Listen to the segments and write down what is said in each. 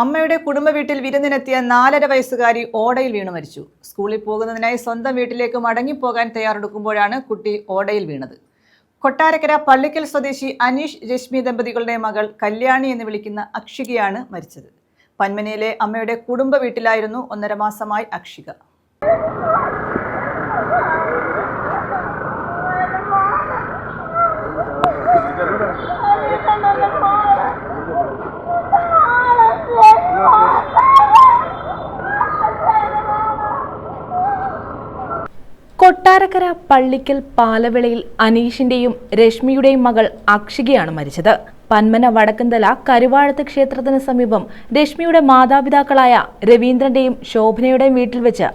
അമ്മയുടെ കുടുംബ വീട്ടിൽ വിരുന്നിനെത്തിയ നാലര വയസ്സുകാരി ഓടയിൽ വീണു മരിച്ചു. സ്കൂളിൽ പോകുന്നതിനായി സ്വന്തം വീട്ടിലേക്ക് മടങ്ങിപ്പോകാൻ തയ്യാറെടുക്കുമ്പോഴാണ് കുട്ടി ഓടയിൽ വീണത്. കൊട്ടാരക്കര പള്ളിക്കൽ സ്വദേശി അനീഷ് രശ്മി ദമ്പതികളുടെ മകൾ കല്യാണി എന്ന് വിളിക്കുന്ന അക്ഷികയാണ് മരിച്ചത്. പന്മനയിലെ അമ്മയുടെ കുടുംബ വീട്ടിലായിരുന്നു ഒന്നര മാസമായി അക്ഷിക. കൊട്ടാരക്കര പള്ളിക്കൽ പാലവിളയിൽ അനീഷിന്റെയും രശ്മിയുടെയും മകൾ അക്ഷികയാണ് മരിച്ചത്. പന്മന വടക്കന്തല കരുവാഴത്ത് ക്ഷേത്രത്തിന് സമീപം രശ്മിയുടെ മാതാപിതാക്കളായ രവീന്ദ്രന്റെയും ശോഭനയുടെയും വീട്ടിൽ വെച്ച്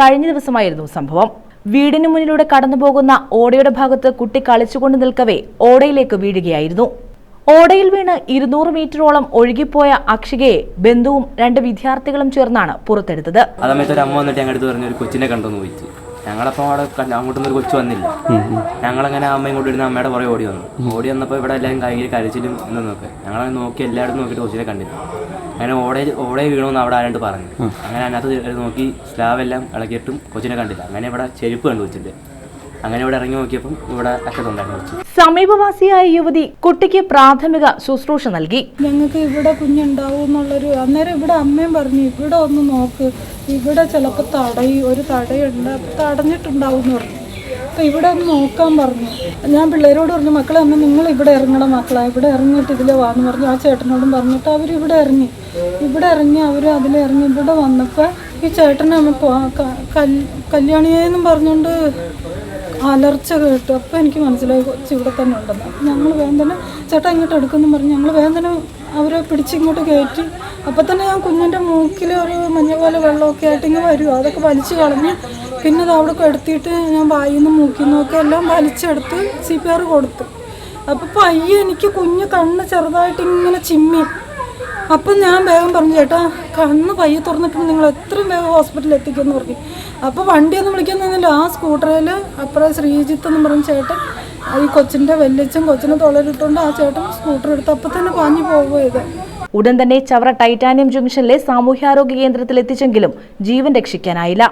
കഴിഞ്ഞ ദിവസമായിരുന്നു സംഭവം. വീടിന് മുന്നിലൂടെ കടന്നുപോകുന്ന ഓടയുടെ ഭാഗത്ത് കുട്ടി കളിച്ചുകൊണ്ട് നിൽക്കവേ ഓടയിലേക്ക് വീഴുകയായിരുന്നു. ഓടയിൽ വീണ് ഇരുന്നൂറ് മീറ്ററോളം ഒഴുകിപ്പോയ അക്ഷികയെ ബന്ധുവും രണ്ട് വിദ്യാർത്ഥികളും ചേർന്നാണ് പുറത്തെടുത്തത്. ഞങ്ങളപ്പോൾ അവിടെ അങ്ങോട്ടൊന്നും ഒരു കൊച്ചു വന്നില്ല. ഞങ്ങളങ്ങനെ അമ്മ ഇങ്ങോട്ട് ഇരുന്ന് അമ്മയുടെ പുറകെ ഓടി വന്നു. ഓടി വന്നപ്പോൾ ഇവിടെ എല്ലാവരും കയ്യിൽ കരച്ചിലും എന്നൊക്കെ ഞങ്ങളങ്ങനെ നോക്കി എല്ലായിടത്തും നോക്കിയിട്ട് കൊച്ചിനെ കണ്ടില്ല അങ്ങനെ ഓടേ ഓടേ വീണമെന്ന് അവിടെ ആരാണ്ട് പറഞ്ഞു. അങ്ങനെ അതിനകത്ത് നോക്കി സ്ലാവെല്ലാം ഇളക്കിയിട്ടും കൊച്ചിനെ കണ്ടില്ല. അങ്ങനെ ഇവിടെ ചെരുപ്പ് കണ്ടു കൊച്ചിന്റെ അങ്ങനെ ഇവിടെ ഇറങ്ങി നോക്കിയപ്പം ഇവിടെ അറ്റത്തുണ്ടായിരുന്നു സമീപവാസിയായ യുവതി കുട്ടിക്ക് പ്രാഥമിക ശുശ്രൂഷ നൽകി. ഞങ്ങൾക്ക് ഇവിടെ കുഞ്ഞുണ്ടാവും എന്നുള്ളൊരു അന്നേരം ഇവിടെ അമ്മയും പറഞ്ഞു ഇവിടെ ഒന്ന് നോക്ക്. ഇവിടെ ചിലപ്പോൾ തടയും ഒരു തടയുണ്ട്. തടഞ്ഞിട്ടുണ്ടാവും എന്ന് പറഞ്ഞു. അപ്പോൾ ഇവിടെ ഒന്ന് നോക്കാൻ പറഞ്ഞു. ഞാൻ പിള്ളേരോട് പറഞ്ഞു മക്കളെ അമ്മ നിങ്ങൾ ഇവിടെ ഇറങ്ങണം മക്കളെ. ഇവിടെ ഇറങ്ങിയിട്ട് ഇതിൽ വാന്ന് പറഞ്ഞു. ആ ചേട്ടനോടും പറഞ്ഞിട്ട് അവർ ഇവിടെ ഇറങ്ങി. ഇവിടെ ഇറങ്ങി അവർ അതിലിറങ്ങി ഇവിടെ വന്നപ്പോൾ ഈ ചേട്ടനെ അമ്മ കല്യാണിയെന്നും പറഞ്ഞുകൊണ്ട് അലർച്ച കേട്ടു. അപ്പോൾ എനിക്ക് മനസ്സിലായി കൊച്ചു ഇവിടെ തന്നെ ഉണ്ടെന്ന്. ഞങ്ങൾ വേഗം തന്നെ ചേട്ടാ ഇങ്ങോട്ട് എടുക്കുമെന്ന് പറഞ്ഞ്. ഞങ്ങൾ തന്നെ അവരെ പിടിച്ചിങ്ങോട്ട് കയറ്റി. അപ്പോൾ തന്നെ ഞാൻ കുഞ്ഞിന്റെ മൂക്കിൽ ഒരു മഞ്ഞ പോലെ വെള്ളമൊക്കെ ആയിട്ട് ഇങ്ങനെ വരും. അതൊക്കെ വലിച്ചു കളഞ്ഞ് പിന്നെ അത് അവിടെ എടുത്തിട്ട് ഞാൻ വായിൽ നിന്ന് മൂക്കിൽ നിന്നൊക്കെ എല്ലാം വലിച്ചെടുത്ത് സി പി ആർ കൊടുത്തു. അപ്പോൾ പയ്യെ എനിക്ക് കുഞ്ഞ് കണ്ണ് ചെറുതായിട്ട് ഇങ്ങനെ ചിമ്മി. അപ്പം ഞാൻ വേഗം പറഞ്ഞു ചേട്ടാ കണ്ണ് പയ്യെ തുറന്നിട്ടുണ്ട്. നിങ്ങൾ എത്രയും വേഗം ഹോസ്പിറ്റലിൽ എത്തിക്കുമെന്ന് പറഞ്ഞു. അപ്പോൾ വണ്ടിയൊന്നും വിളിക്കാൻ നിന്നില്ല ആ സ്കൂട്ടറിൽ അപ്പുറം ശ്രീജിത്ത് എന്ന് പറഞ്ഞ ചേട്ടൻ ഈ കൊച്ചിന്റെ വല്യച്ഛൻ കൊച്ചിനെ തൊളരിട്ടുകൊണ്ട് ആ ചേട്ടൻ സ്കൂട്ടർ എടുത്ത് അപ്പം തന്നെ പാഞ്ഞു പോവുക ഉടൻ തന്നെ ചവറ ടൈറ്റാനിയം ജംഗ്ഷനിലെ സാമൂഹ്യാരോഗ്യ കേന്ദ്രത്തിൽ എത്തിച്ചെങ്കിലും ജീവൻ രക്ഷിക്കാനായില്ല.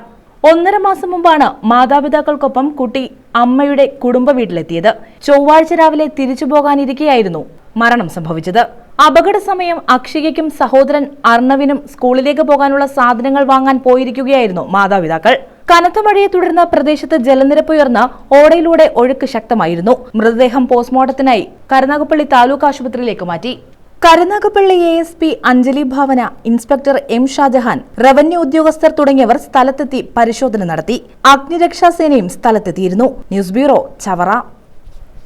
ഒന്നര മാസം മുമ്പാണ് മാതാപിതാക്കൾക്കൊപ്പം കുട്ടി അമ്മയുടെ കുടുംബ വീട്ടിലെത്തിയത്. ചൊവ്വാഴ്ച രാവിലെ തിരിച്ചു പോകാനിരിക്കെയായിരുന്നു മരണം സംഭവിച്ചത്. അപകട സമയം അക്ഷികയ്ക്കും സഹോദരൻ അർണവിനും സ്കൂളിലേക്ക് പോകാനുള്ള സാധനങ്ങൾ വാങ്ങാൻ പോയിരിക്കുകയായിരുന്നു മാതാപിതാക്കൾ. കനത്ത മഴയെ തുടർന്ന് പ്രദേശത്ത് ജലനിരപ്പ് ഉയർന്ന ഓടയിലൂടെ ഒഴുക്ക് ശക്തമായിരുന്നു. മൃതദേഹം പോസ്റ്റ്മോർട്ടത്തിനായി കരുനാഗപ്പള്ളി താലൂക്ക് ആശുപത്രിയിലേക്ക് മാറ്റി. Karunagappally A S P Anjali Bhavana inspector M Shajahan revenue ഉദ്യോഗസ്ഥർ തുടങ്ങിയവർ സ്ഥലത്തെത്തി പരിശോധന നടത്തി. അഗ്നിരക്ഷാസേനയും സ്ഥലത്തെത്തിയിരുന്നു. News bureau Chavara.